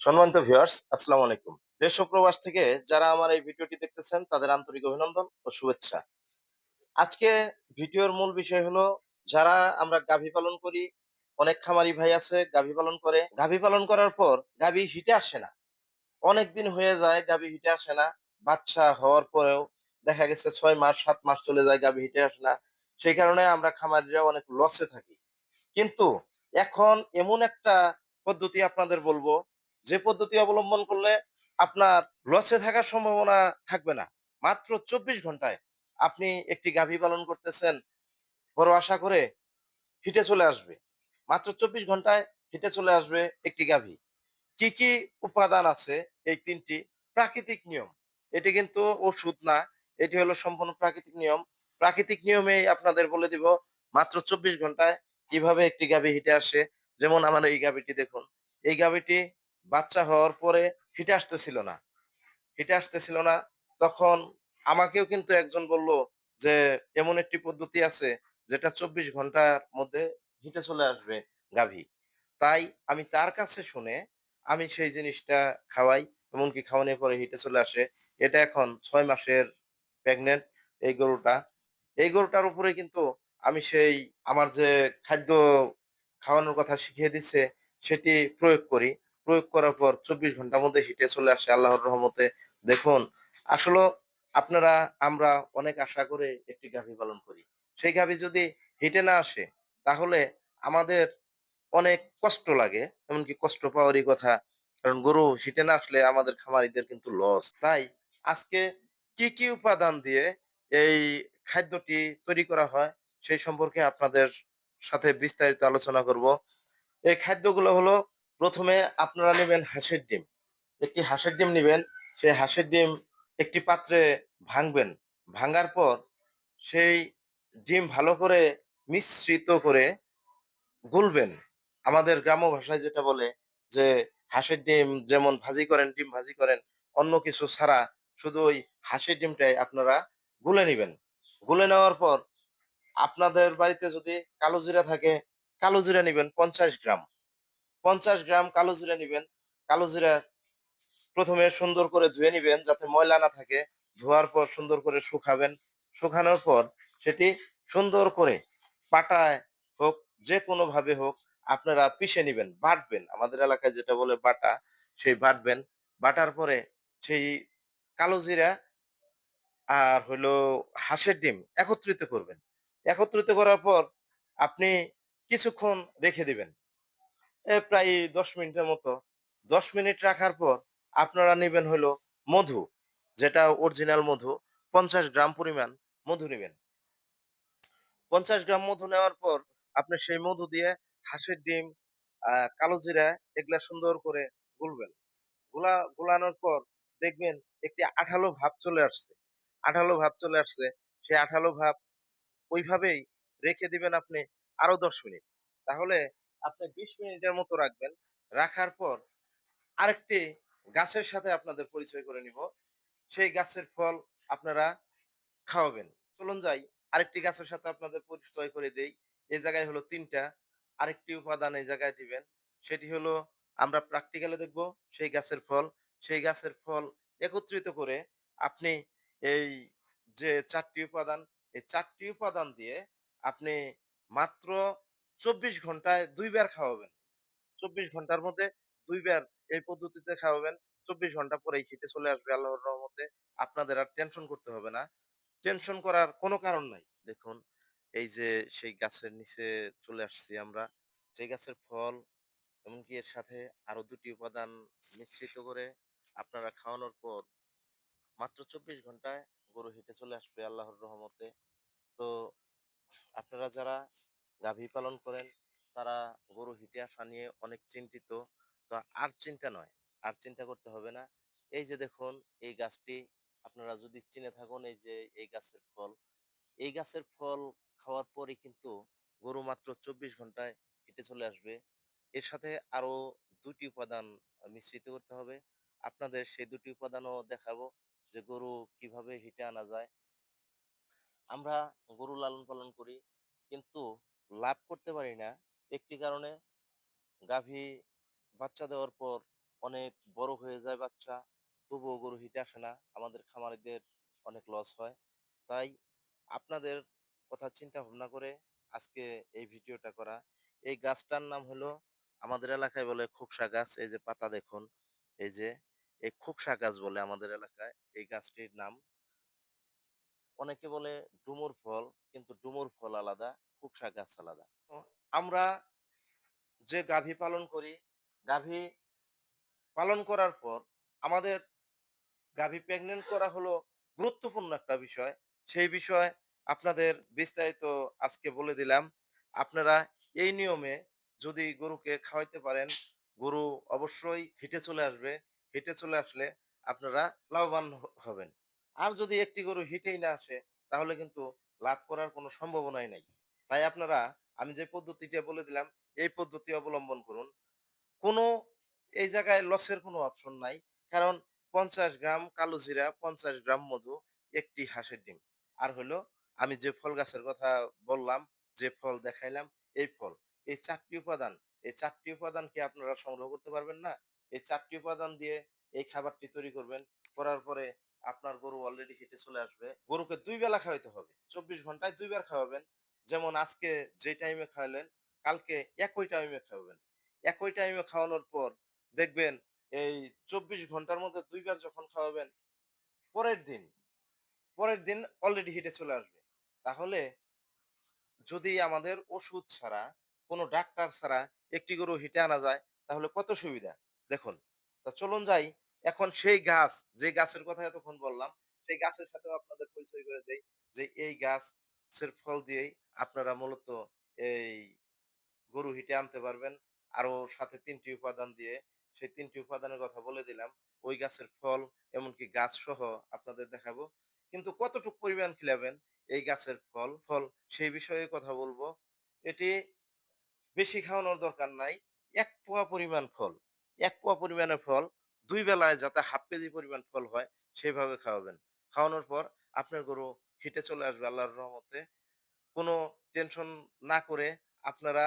সম্মানিত ভিউয়ার্স আসসালামু আলাইকুম। দেশ ও প্রবাস থেকে যারা আমার এই ভিডিওটি দেখতেছেন, তাদের আন্তরিক অভিনন্দন ও শুভেচ্ছা। আজকে ভিডিওর মূল বিষয় হলো, যারা আমরা গাভী পালন করি, অনেক খামারি ভাই আছে, গাভী পালন করে। গাভী পালন করার পর গাভী হিটে আসে না। অনেক দিন হয়ে যায় গাভী হিটে আসে না। বাচ্চা হওয়ার পরেও দেখা গেছে ছয় মাস, সাত মাস চলে যায় গাভী হিটে আসে না। সেই কারণে আমরা খামারিরা অনেক লসে থাকি। কিন্তু এখন এমন একটা পদ্ধতি আপনাদের বলব যে পদ্ধতি অবলম্বন করলে আপনার লসে থাকার সম্ভাবনা থাকবে না। মাত্র চব্বিশ ঘন্টায় আপনি একটি গাভী পালন করতেছেন, বড় আশা করে হিটে চলে আসবে। মাত্র চব্বিশ ঘন্টায় হিটে চলে আসবে একটি গাভী। কি কি উপাদান আছে এই তিনটি? প্রাকৃতিক নিয়ম। এটি কিন্তু ওষুধ না, এটি হলো সম্পূর্ণ প্রাকৃতিক নিয়ম। প্রাকৃতিক নিয়মেই আপনাদের বলে দিব, মাত্র চব্বিশ ঘন্টায় কীভাবে একটি গাভী হিটে আসে। যেমন আমার এই গাভীটি দেখুন। এই গাভীটি বাচ্চা হওয়ার পরে হিটে আসতেছিল না। হিটে আসতেছিল না। তখন আমাকেও কিন্তু একজন বলল যে, এমন একটি পদ্ধতি আছে যেটা চব্বিশ ঘণ্টার মধ্যে হিটে চলে আসবে গাভী। তাই আমি তার কাছে শুনে আমি সেই জিনিসটা খাওয়াই, এমনকি খাওয়ানোর পরে হিটে চলে আসে। এটা এখন ছয় মাসের প্রেগনেন্ট এই গরুটা। এই গরুটার উপরে কিন্তু আমি সেই আমার যে খাদ্য খাওয়ানোর কথা শিখিয়ে দিচ্ছে, সেটি প্রয়োগ করি। প্রয়োগ করার পর চব্বিশ ঘণ্টার মধ্যে হিটে চলে আসে আল্লাহর রহমতে। দেখুন, আসলে আপনারা, আমরা অনেক আশা করে একটি গাভী পালন করি। সেই গাভী যদি হিটে না আসে, তাহলে আমাদের অনেক কষ্ট লাগে, এমনকি কষ্ট পাওয়ারই কথা। কারণ গরু হিটে না আসলে আমাদের খামারিদের কিন্তু লস তাই আজকে কি কি উপাদান দিয়ে এই খাদ্যটি তৈরি করা হয়, সেই সম্পর্কে আপনাদের সাথে বিস্তারিত আলোচনা করব। এই খাদ্যগুলো হলো প্রথমে আপনারা নেবেন হাঁসের ডিম। একটি হাঁসের ডিম নেবেন সেই হাঁসের ডিম একটি পাত্রে ভাঙবেন। ভাঙার পর সেই ডিম ভালো করে মিশ্রিত করে গুলবেন। আমাদের গ্রাম্য ভাষায় যেটা বলে যে, হাঁসের ডিম যেমন ভাজি করেন, ডিম ভাজি করেন, অন্য কিছু ছাড়া শুধু ওই হাঁসের ডিমটাই আপনারা গুলে নেবেন। গুলে নেওয়ার পর আপনাদের বাড়িতে যদি কালো জিরা থাকে, কালো জিরা নেবেন পঞ্চাশ গ্রাম। পঞ্চাশ গ্রাম কালো জিরা নেবেন। কালো জিরা প্রথমে সুন্দর করে ধুয়ে নিবেন যাতে ময়লা না থাকে। ধোয়ার পর সুন্দর করে শুকাবেন। শুকানোর পর সেটি সুন্দর করে পাটায় হোক, যে কোনো ভাবে হোক আপনারা পিষে নিবেন, বাটবেন। আমাদের এলাকায় যেটা বলে বাটা, সেই বাটবেন। বাটার পরে সেই কালো জিরা আর হলো হাঁসের ডিম একত্রিত করবেন। একত্রিত করার পর আপনি কিছুক্ষণ রেখে দিবেন। প্রায় দশ মিনিটের মতো। দশ মিনিট রাখার পর আপনারা নেবেন হলো মধু, যেটা অরিজিনাল মধু। পঞ্চাশ গ্রাম পরিমাণ মধু নেবেন। পঞ্চাশ গ্রাম মধু নেওয়ার পর আপনি সেই মধু দিয়ে হাঁসের ডিম কালো জিরা এগুলা সুন্দর করে গুলবেন। গুলা, গুলানোর পর দেখবেন একটি আঠালো ভাব চলে আসছে। আঠালো ভাব চলে আসছে। সেই আঠালো ভাব ওইভাবেই রেখে দিবেন আপনি আরও দশ মিনিট। তাহলে আপনি বিশ মিনিটের মতো রাখবেন। রাখার পর আরেকটি গাছের সাথে আপনাদের পরিচয় করে নিব। সেই গাছের ফল আপনারা খাওয়াবেন। চলুন যাই, আরেকটি গাছের সাথে আপনাদের পরিচয় করে দেই। এই জায়গায় হলো তিনটা। আরেকটি উপাদান এই জায়গায় দিবেন। সেটি হলো আমরা প্র্যাকটিক্যালে দেখব সেই গাছের ফল। সেই গাছের ফল একত্রিত করে আপনি এই যে চারটি উপাদান, এই চারটি উপাদান দিয়ে আপনি মাত্র চব্বিশ ঘন্টায় দুইবার খাওয়াবেন। চব্বিশ ঘণ্টার মধ্যে দুইবার এই পদ্ধতিতে খাওয়াবেন। চব্বিশ ঘণ্টা পরেই হিটে চলে আসবে আল্লাহর রহমতে। আপনাদের আর টেনশন করতে হবে না। টেনশন করার কোনো কারণ নাই। দেখুন, এই যে সেই গাছের নিচে চলে আসছি আমরা। সেই গাছের ফল এমনকি এর সাথে আরও দুটি উপাদান মিশ্রিত করে আপনারা খাওয়ানোর পর মাত্র চব্বিশ ঘন্টায় গরু হেঁটে চলে আসবে আল্লাহর রহমতে। তো আপনারা যারা গাভী পালন করেন। তারা গরু হিটে আসা নিয়ে অনেক চিন্তিত। তো আর চিন্তা নয়, আর চিন্তা করতে হবে না। এই যে দেখুন, এই গাছটি আপনারা যদি চিনে থাকুন, এই যে এই গাছের ফল, এই গাছের ফল খাওয়ার পরে কিন্তু গরু মাত্র চব্বিশ ঘন্টায় হেঁটে চলে আসবে। এর সাথে আরও দুটি উপাদান মিশ্রিত করতে হবে। আপনাদের সেই দুটি উপাদানও দেখাবো যে গরু কীভাবে হিটে আনা যায়। আমরা গরু লালন পালন করি, কিন্তু লাভ করতে পারি না। একটি কারণে গাভী বাচ্চা দেওয়ার পর অনেক বড় হয়ে যায় বাচ্চা, তবুও গরু হিটে আসে না। আমাদের খামারিদের অনেক লস হয়। তাই আপনাদের কথা চিন্তা ভাবনা করে আজকে এই ভিডিওটা করা। এই গাছটার নাম হলো আমাদের এলাকায় বলে খোকসা গাছ। এই যে পাতা দেখুন, এই যে, এই খোকসা গাছ বলে আমাদের এলাকায় এই গাছটির নাম। অনেকে বলে ডুমুর ফল, কিন্তু ডুমুর ফল আলাদা। খোকসা গাছ আলাদা। আমরা যে গাভী পালন করি, গাভী পালন করার পর আমাদের গাভী প্রেগনেন্ট করা হলো গুরুত্বপূর্ণ একটা বিষয়। সেই বিষয় আপনাদের বিস্তারিত আজকে বলে দিলাম। আপনারা এই নিয়মে যদি গরুকে খাওয়াইতে পারেন, গরু অবশ্যই হিটে চলে আসবে। হিটে চলে আসলে আপনারা লাভবান হবেন। আর যদি একটি গরু হিটেই না আসে, তাহলে কিন্তু লাভ করার কোনো সম্ভাবনাই নাই। তাই আপনারা, আমি যে পদ্ধতিটা বলে দিলাম, এই পদ্ধতি অবলম্বন করুন। কোনো, এই জায়গায় লসের কোনো অপশন নাই। কারণ পঞ্চাশ গ্রাম কালো জিরা, পঞ্চাশ গ্রাম মধু, একটি হাঁসের ডিম। আর হলো আমি যে ফল গাছের কথা বললাম, যে ফল দেখাইলাম, এই ফল। এই চারটি উপাদান, এই চারটি উপাদান কি আপনারা সংগ্রহ করতে পারবেন না? এই চারটি উপাদান দিয়ে এই খাবারটি তৈরি করবেন। করার পরে আপনার গরু অলরেডি হিটে চলে আসবে। গরুকে দুই বেলা খাওয়াইতে হবে। চব্বিশ ঘন্টায় দুইবার খাওয়াবেন। যেমন আজকে যে টাইমে খাওয়ালেন কালকে একই টাইমে খাওয়াবেন একই টাইমে খাওয়ানোর পর দেখবেন এই চব্বিশ ঘণ্টার মধ্যে দুইবার যখন খাওয়াবেন, পরের দিন পরের দিন অলরেডি হিটে চলে আসবে। তাহলে যদি আমাদের ওষুধ ছাড়া, কোনো ডাক্তার ছাড়া একটি গরু হিটে আনা যায়, তাহলে কত সুবিধা? দেখুন, তা চলুন যাই। এখন সেই গাছ, যে গাছের কথা এতক্ষণ বললাম, সেই গাছের সাথেও আপনাদের পরিচয় করে দেই যে এই গাছের ফল দিয়েই আপনারা মূলত এই গরু হিটে আনতে পারবেন। আরও সাথে তিনটি উপাদান দিয়ে সেই তিনটি উপাদানের কথা বলে দিলাম। ওই গাছের ফল এমনকি গাছ সহ আপনাদের দেখাবো। কিন্তু কতটুকু পরিমাণ খিলাবেন এই গাছের ফল? ফল সেই বিষয়ে কথা বলব। এটি বেশি খাওয়ানোর দরকার নাই। এক পোয়া পরিমাণ ফল, এক পোয়া পরিমাণের ফল দুই বেলায় যাতে হাফ কেজি পরিমাণ ফল হয় সেইভাবে খাওয়াবেন। খাওয়ানোর পর আপনার গরু হিটে চলে আসবে আল্লাহর রহমতে। কোনো টেনশন না করে আপনারা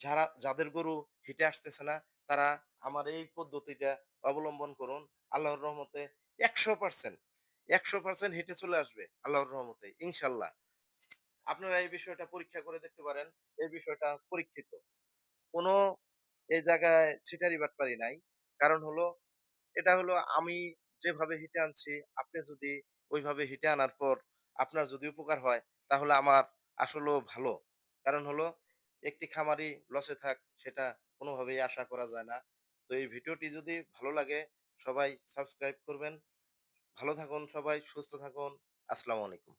যারা, যাদের গরু হিটে আসতেছে না, তারা আমার এই পদ্ধতিটা অবলম্বন করুন। আল্লাহর রহমতে একশো পার্সেন্ট একশো পার্সেন্ট হিটে চলে আসবে আল্লাহর রহমতে, ইনশাল্লাহ। আপনারা এই বিষয়টা পরীক্ষা করে দেখতে পারেন, এই বিষয়টা পরীক্ষিত। কোনো এই জায়গায় ছিটারি বাটপারি নাই। কারণ হলো, এটা হলো আমি যেভাবে হিটে আনছি, আপনি যদি ওইভাবে হিটে আনার পর আপনার যদি উপকার হয়, তাহলে আমার আসলেও ভালো। কারণ হলো, একটি খামারি লসে থাক, সেটা কোনোভাবেই আশা করা যায় না। তো এই ভিডিওটি যদি ভালো লাগে, সবাই সাবস্ক্রাইব করবেন। ভালো থাকুন সবাই, সুস্থ থাকুন। আসসালামু আলাইকুম।